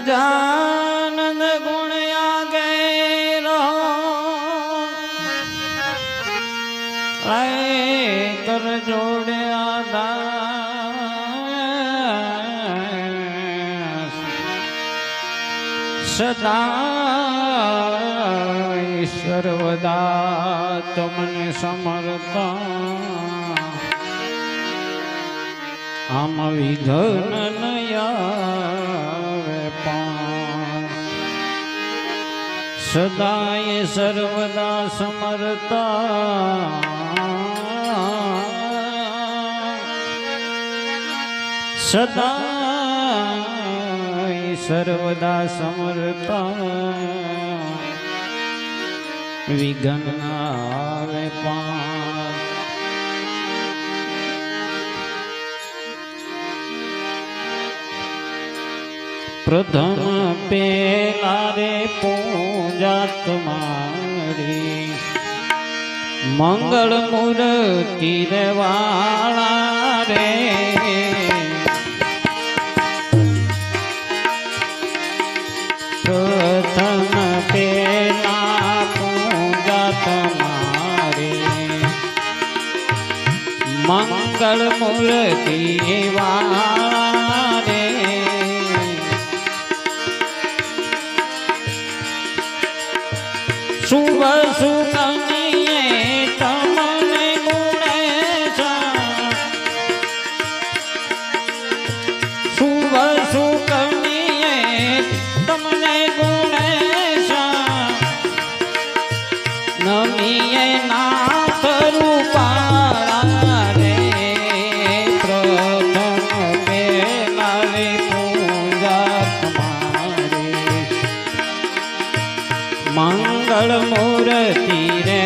ગજાનંદ ગુણ્યા ગેરો કર જોડ્યા સદા સર્વદા તમને સમર્પણ આમ વિધન નયાવે સદાય સર્વદા સમરતા. સદાય સર્વદા સમરતા. વિઘ્ન આવે પણ પ્રથમ પેલા રે પૂજા તમારી મંગળ મૂર્તિ રે વાળા રે. પ્રથમ પેલા પૂજા તમારી મંગળ મૂર્તિ વાળા શુભ સુકનીએ મંગળ મૂર્તિ રે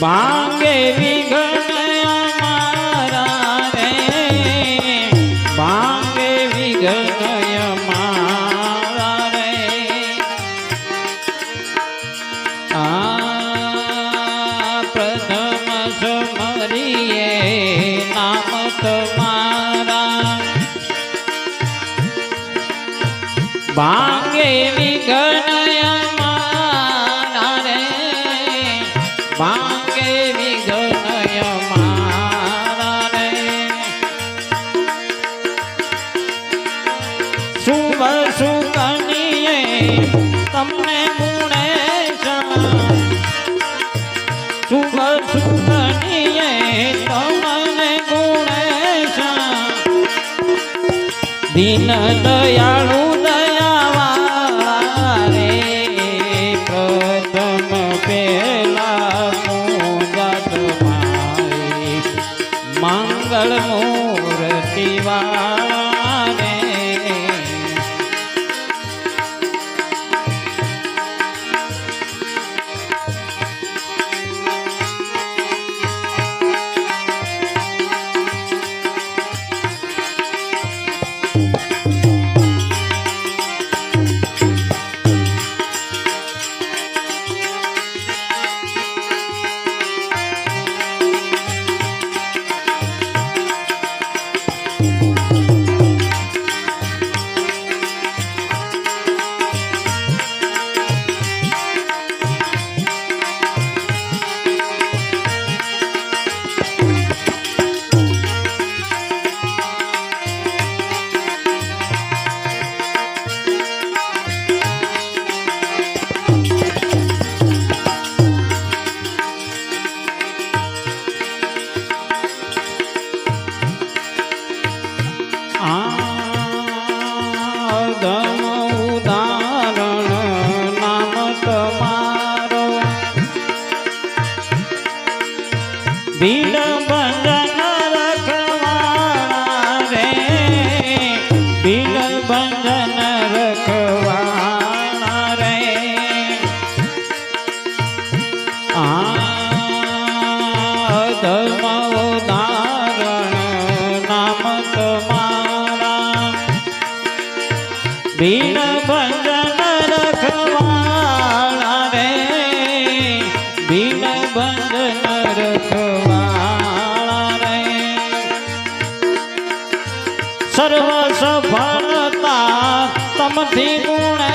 ભાંગે વિઘણ મારા રે. ભાંગે વિઘણ મારા રે. આ પ્રથમ સમરીએ નામ તમારા. ભાંગે વિઘન તમને ગુણે શુભ સુકનીએ તમને ગુણે દીન દયાળુ દયાવા રે પ્રથમ પેલા તમારી મંગળ મૂર્તિ સર્વ સફળતા તમથી ગુણે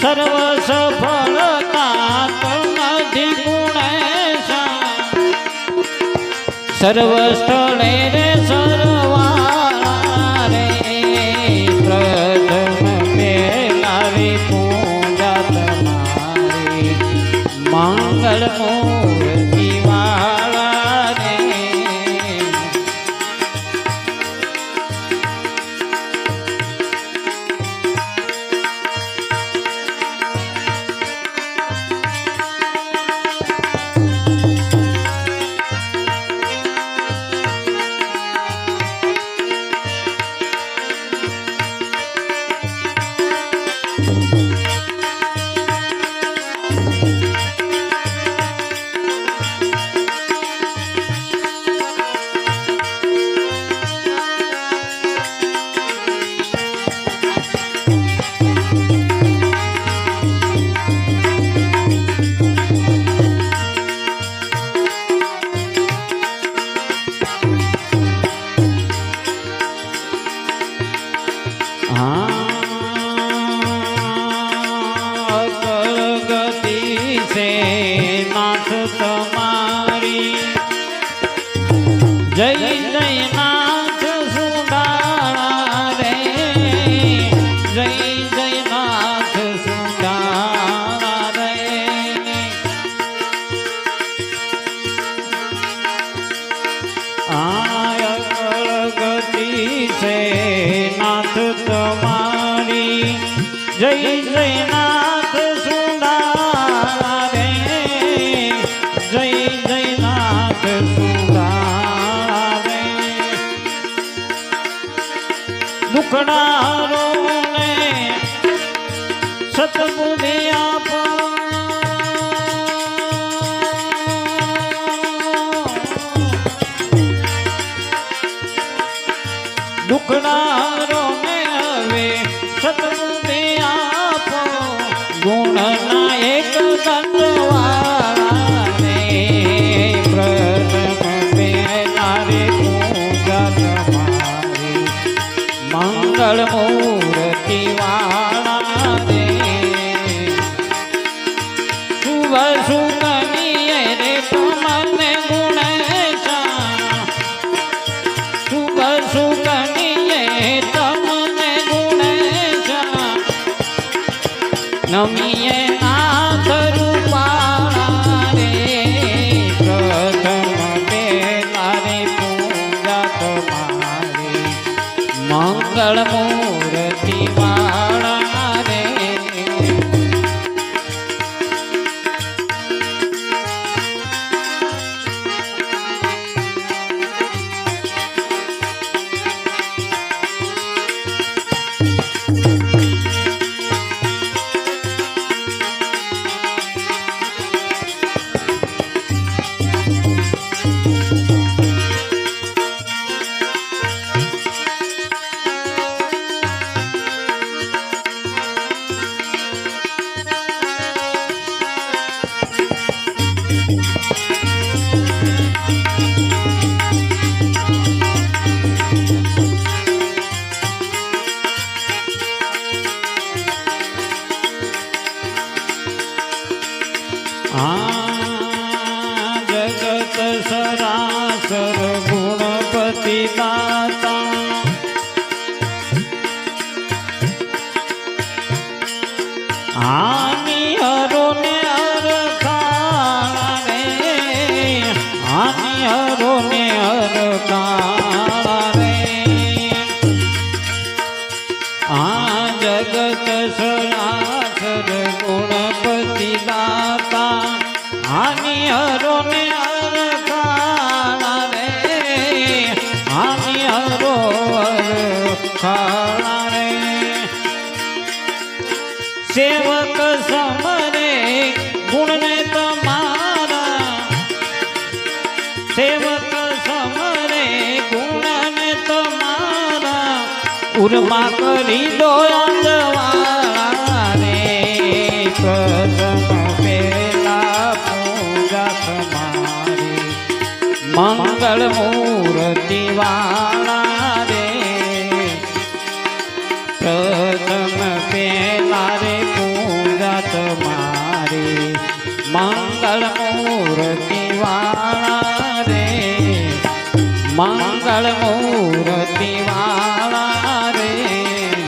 સર્વ સફળતા તમથી ગુણે સર્વ સ્થળે રે મંગળ મૂર્તિ છે નાથ તમારી. જય જય નાથ સુડાળા રે જય જય નાથ સુડાળા રે આય ગતિ છે નાથ તમારી. જય જય દુખડારો ને. নমিয়ে આ જગત સરાસર ગુણપતિ દાતા સેવક સમરે, ગુણને તમારા. સેવક સમરે, ગુણને તમારા. ઉર્મા કરી દો અંધવાળા રે કદમ પેલા પૂજા તમારી મંગળ મૂર્તિ મંગળ મૂર્તિ વાળા